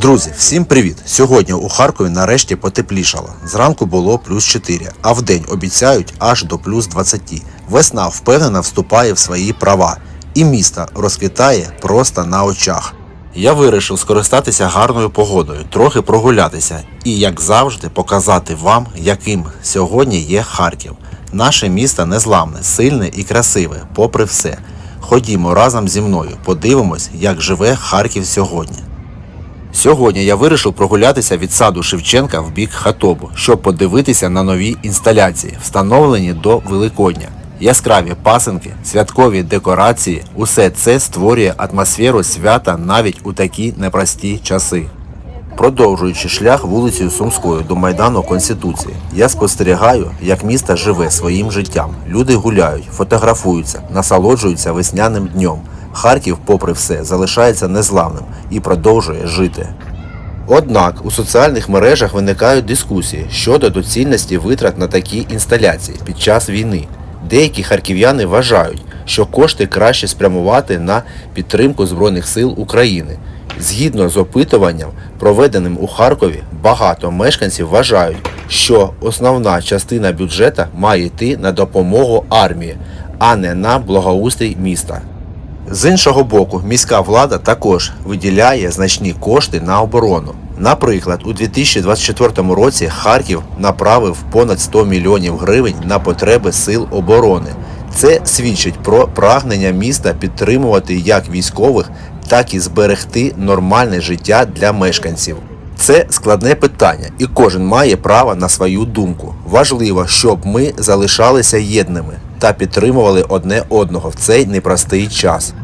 Друзі, всім привіт! Сьогодні у Харкові нарешті потеплішало. Зранку було плюс 4, а в день обіцяють аж до плюс 20. Весна впевнено вступає в свої права, і місто розквітає просто на очах. Я вирішив скористатися гарною погодою, трохи прогулятися і, як завжди, показати вам, яким сьогодні є Харків. Наше місто незламне, сильне і красиве, попри все. Ходімо разом зі мною, подивимось, як живе Харків сьогодні. Сьогодні я вирішив прогулятися від саду Шевченка в бік Хатобу, щоб подивитися на нові інсталяції, встановлені до Великодня. Яскраві пасинки, святкові декорації усе це створює атмосферу свята навіть у такі непрості часи. Продовжуючи шлях вулицею Сумською до Майдану Конституції, я спостерігаю, як місто живе своїм життям. Люди гуляють, фотографуються, насолоджуються весняним днем. Харків, попри все, залишається незламним і продовжує жити. Однак у соціальних мережах виникають дискусії щодо доцільності витрат на такі інсталяції під час війни. Деякі харків'яни вважають, що кошти краще спрямувати на підтримку Збройних сил України. Згідно з опитуванням, проведеним у Харкові, багато мешканців вважають, що основна частина бюджету має йти на допомогу армії, а не на благоустрій міста. З іншого боку, міська влада також виділяє значні кошти на оборону. Наприклад, у 2024 році Харків направив понад 100 мільйонів гривень на потреби сил оборони. Це свідчить про прагнення міста підтримувати як військових, так і зберегти нормальне життя для мешканців. Це складне питання, і кожен має право на свою думку. Важливо, щоб ми залишалися єдними та підтримували одне одного в цей непростий час.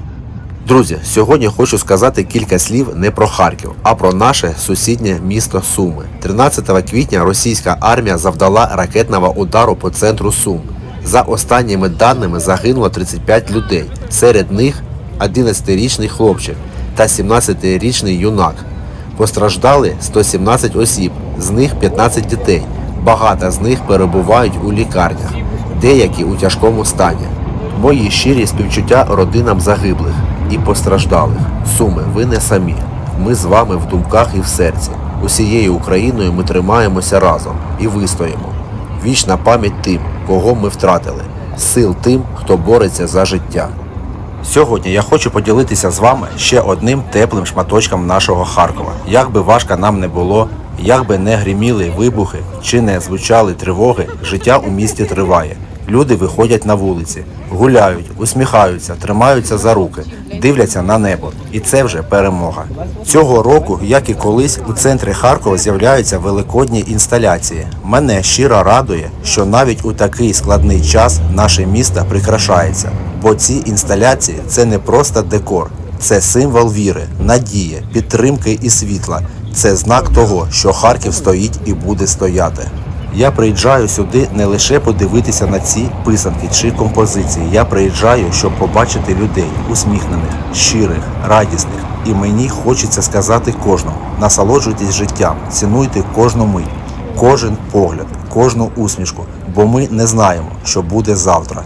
Друзі, сьогодні хочу сказати кілька слів не про Харків, а про наше сусіднє місто Суми. 13 квітня російська армія завдала ракетного удару по центру Сум. За останніми даними загинуло 35 людей. Серед них 11-річний хлопчик та 17-річний юнак. Постраждали 117 осіб, з них 15 дітей. Багато з них перебувають у лікарнях, деякі у тяжкому стані. Мої щирі співчуття родинам загиблих і постраждалих. Суми, ви не самі. Ми з вами в думках і в серці. Усією Україною ми тримаємося разом і вистоїмо. Вічна пам'ять тим, кого ми втратили, сил тим, хто бореться за життя. Сьогодні я хочу поділитися з вами ще одним теплим шматочком нашого Харкова. Як би важко нам не було, як би не гриміли вибухи чи не звучали тривоги, життя у місті триває. Люди виходять на вулиці, гуляють, усміхаються, тримаються за руки, дивляться на небо. І це вже перемога. Цього року, як і колись, у центрі Харкова з'являються великодні інсталяції. Мене щиро радує, що навіть у такий складний час наше місто прикрашається. Бо ці інсталяції це не просто декор, це символ віри, надії, підтримки і світла. Це знак того, що Харків стоїть і буде стояти. Я приїжджаю сюди не лише подивитися на ці писанки чи композиції. Я приїжджаю, щоб побачити людей усміхнених, щирих, радісних. І мені хочеться сказати кожному: насолоджуйтесь життям, цінуйте кожну мить, кожен погляд, кожну усмішку, бо ми не знаємо, що буде завтра.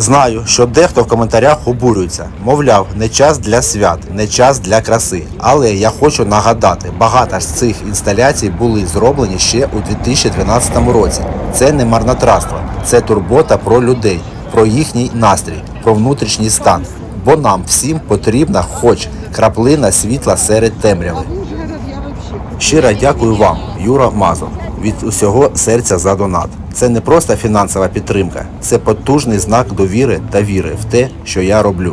Знаю, що дехто в коментарях обурюється, мовляв, не час для свят, не час для краси. Але я хочу нагадати, багато з цих інсталяцій були зроблені ще у 2012 році. Це не марнотратство, це турбота про людей, про їхній настрій, про внутрішній стан. Бо нам всім потрібна хоч краплина світла серед темряви. Щиро дякую вам, Юра Мазов, від усього серця за донат. Це не просто фінансова підтримка, це потужний знак довіри та віри в те, що я роблю.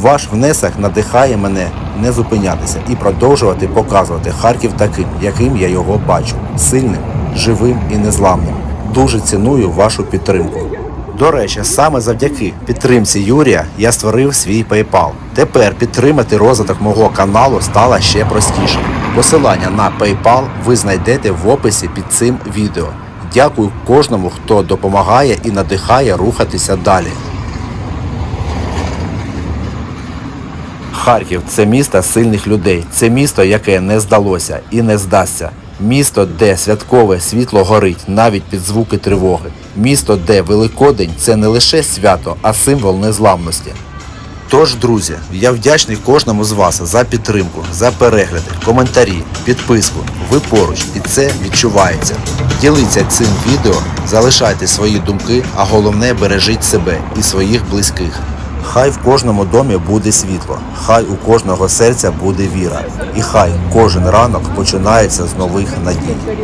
Ваш внесок надихає мене не зупинятися і продовжувати показувати Харків таким, яким я його бачу, сильним, живим і незламним. Дуже ціную вашу підтримку. До речі, саме завдяки підтримці Юрія я створив свій PayPal. Тепер підтримати розвиток мого каналу стало ще простіше. Посилання на PayPal ви знайдете в описі під цим відео. Дякую кожному, хто допомагає і надихає рухатися далі. Харків це місто сильних людей. Це місто, яке не здалося і не здасться. Місто, де святкове світло горить навіть під звуки тривоги. Місто, де Великодень це не лише свято, а символ незламності. Тож, друзі, я вдячний кожному з вас за підтримку, за перегляди, коментарі, підписку. Ви поруч, і це відчувається. Діліться цим відео, залишайте свої думки, а головне бережіть себе і своїх близьких. Хай в кожному домі буде світло, хай у кожного серця буде віра, і хай кожен ранок починається з нових надій.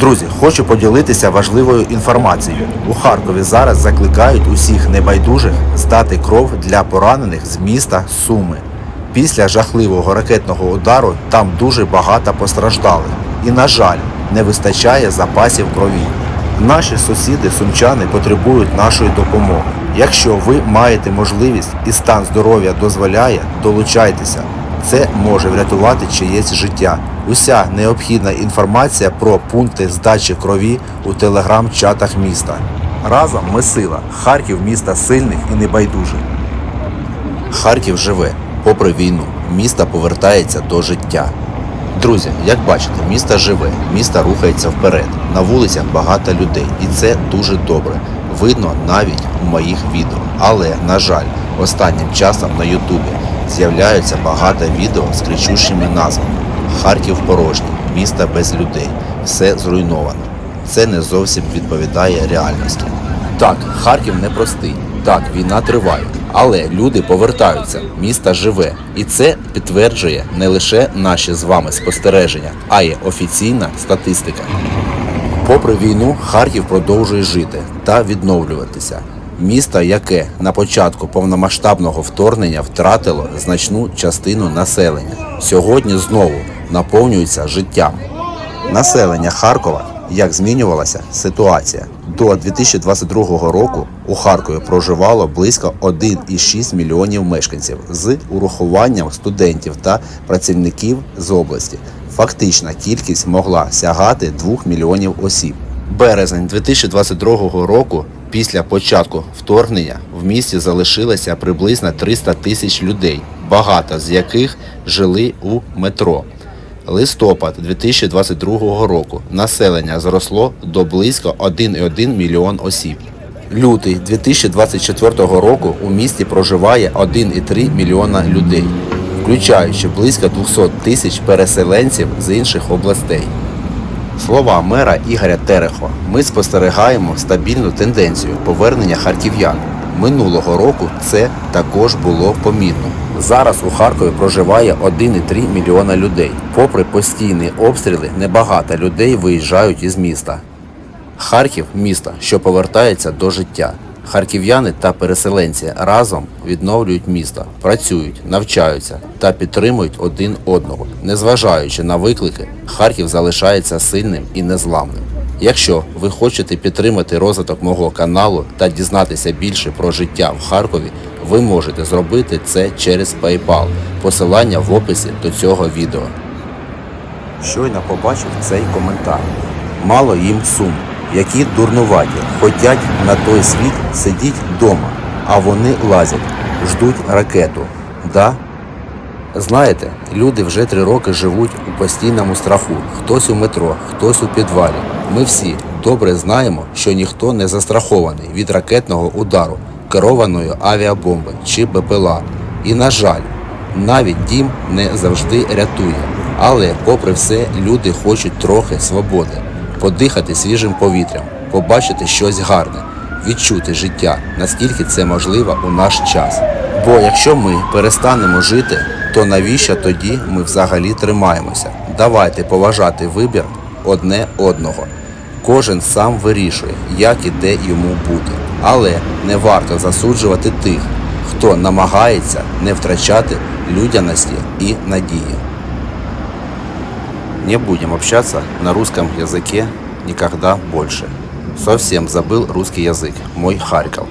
Друзі, хочу поділитися важливою інформацією. У Харкові зараз закликають усіх небайдужих здати кров для поранених з міста Суми. Після жахливого ракетного удару там дуже багато постраждалих. І, на жаль, не вистачає запасів крові. Наші сусіди сумчани потребують нашої допомоги. Якщо ви маєте можливість і стан здоров'я дозволяє, долучайтеся. Це може врятувати чиєсь життя. Уся необхідна інформація про пункти здачі крові у телеграм-чатах міста. Разом ми сила. Харків міста сильних і небайдужих. Харків живе. Попри війну, місто повертається до життя. Друзі, як бачите, місто живе, місто рухається вперед. На вулицях багато людей, і це дуже добре. Видно навіть у моїх відео. Але, на жаль, останнім часом на Ютубі з'являються багато відео з кричущими назвами. Харків порожній, місто без людей, все зруйновано. Це не зовсім відповідає реальності. Так, Харків непростий. Так, війна триває, але люди повертаються, місто живе, і це підтверджує не лише наші з вами спостереження, а й офіційна статистика. Попри війну, Харків продовжує жити та відновлюватися. Місто, яке на початку повномасштабного вторгнення втратило значну частину населення, сьогодні знову наповнюється життям. Населення Харкова як змінювалася ситуація. До 2022 року у Харкові проживало близько 1,6 мільйонів мешканців з урахуванням студентів та працівників з області. Фактична кількість могла сягати 2 мільйонів осіб. Березень 2022 року, після початку вторгнення, в місті залишилося приблизно 300 тисяч людей, багато з яких жили у метро. Листопад 2022 року населення зросло до близько 1,1 мільйон осіб. Лютий 2024 року у місті проживає 1,3 мільйона людей, включаючи близько 200 тисяч переселенців з інших областей. Слова мера Ігоря Терехова. Ми спостерігаємо стабільну тенденцію повернення харків'ян. Минулого року це також було помітно. Зараз у Харкові проживає 1,3 мільйона людей. Попри постійні обстріли, небагато людей виїжджають із міста. Харків місто, що повертається до життя. Харків'яни та переселенці разом відновлюють місто, працюють, навчаються та підтримують один одного. Незважаючи на виклики, Харків залишається сильним і незламним. Якщо ви хочете підтримати розвиток мого каналу та дізнатися більше про життя в Харкові, ви можете зробити це через PayPal. Посилання в описі до цього відео. Щойно побачив цей коментар. Мало їм сум, які дурнуваті, хотять на той світ сидіть вдома, а вони лазять, ждуть ракету. Да? Знаєте, люди вже три роки живуть у постійному страху. Хтось у метро, хтось у підвалі. Ми всі добре знаємо, що ніхто не застрахований від ракетного удару, керованої авіабомби чи БПЛА. І, на жаль, навіть дім не завжди рятує. Але, попри все, люди хочуть трохи свободи, подихати свіжим повітрям, побачити щось гарне, відчути життя, наскільки це можливо у наш час. Бо якщо ми перестанемо жити, то навіщо тоді ми взагалі тримаємося? Давайте поважати вибір одне одного. Кожен сам вирішує, як і де йому бути. Але не варто засуджувати тих, хто намагається не втрачати людяності і надії. Не будем общаться на русском языке никогда больше. Совсем забыл русский язык, мой Харків.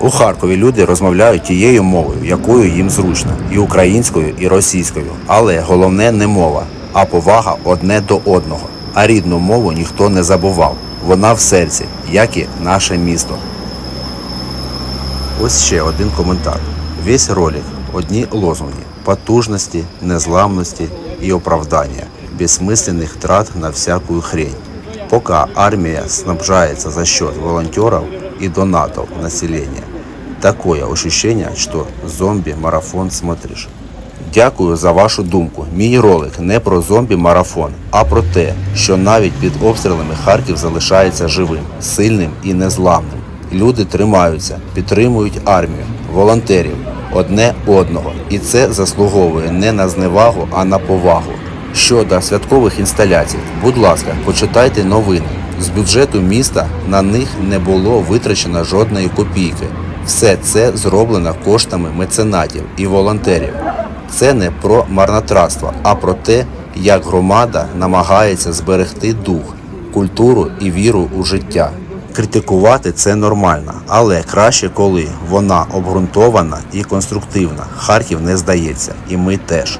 У Харкові люди розмовляють тією мовою, якою їм зручно, і українською, і російською. Але головне не мова, а повага одне до одного. А рідну мову ніхто не забував. Вона в серці, як і наше місто. Ось ще один коментар. Весь ролик одні лозунги потужності, незламності і оправдання, безсмысленных трат на всякую хрень. Пока армия снабжается за счет волонтеров и донатов населения, Такое ощущение, что зомби-марафон смотришь. Дякую за вашу думку. Мій ролик не про зомбі-марафон, а про те, що навіть під обстрілами Харків залишається живим, сильним і незламним. Люди тримаються, підтримують армію, волонтерів, одне одного. І це заслуговує не на зневагу, а на повагу. Щодо святкових інсталяцій, будь ласка, почитайте новини. З бюджету міста на них не було витрачено жодної копійки. Все це зроблено коштами меценатів і волонтерів. Це не про марнотратство, а про те, як громада намагається зберегти дух, культуру і віру у життя. Критикувати це нормально, але краще, коли вона обґрунтована і конструктивна. Харків не здається, і ми теж.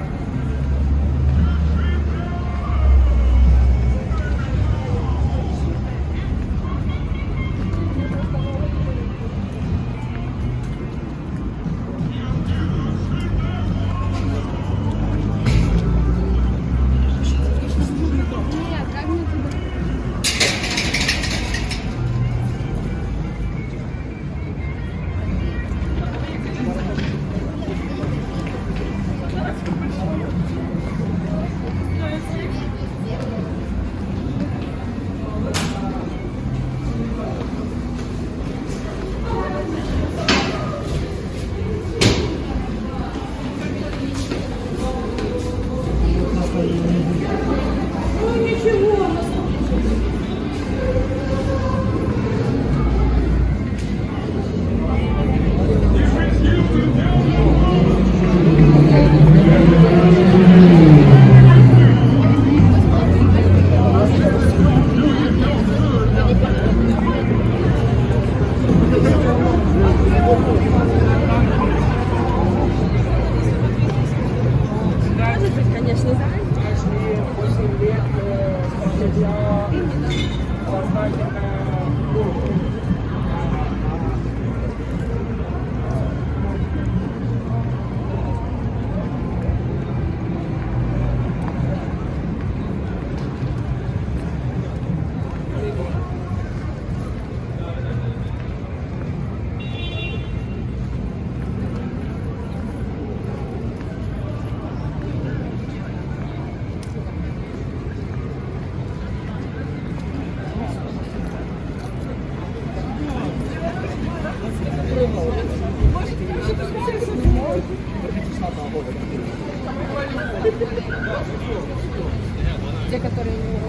Те, которые не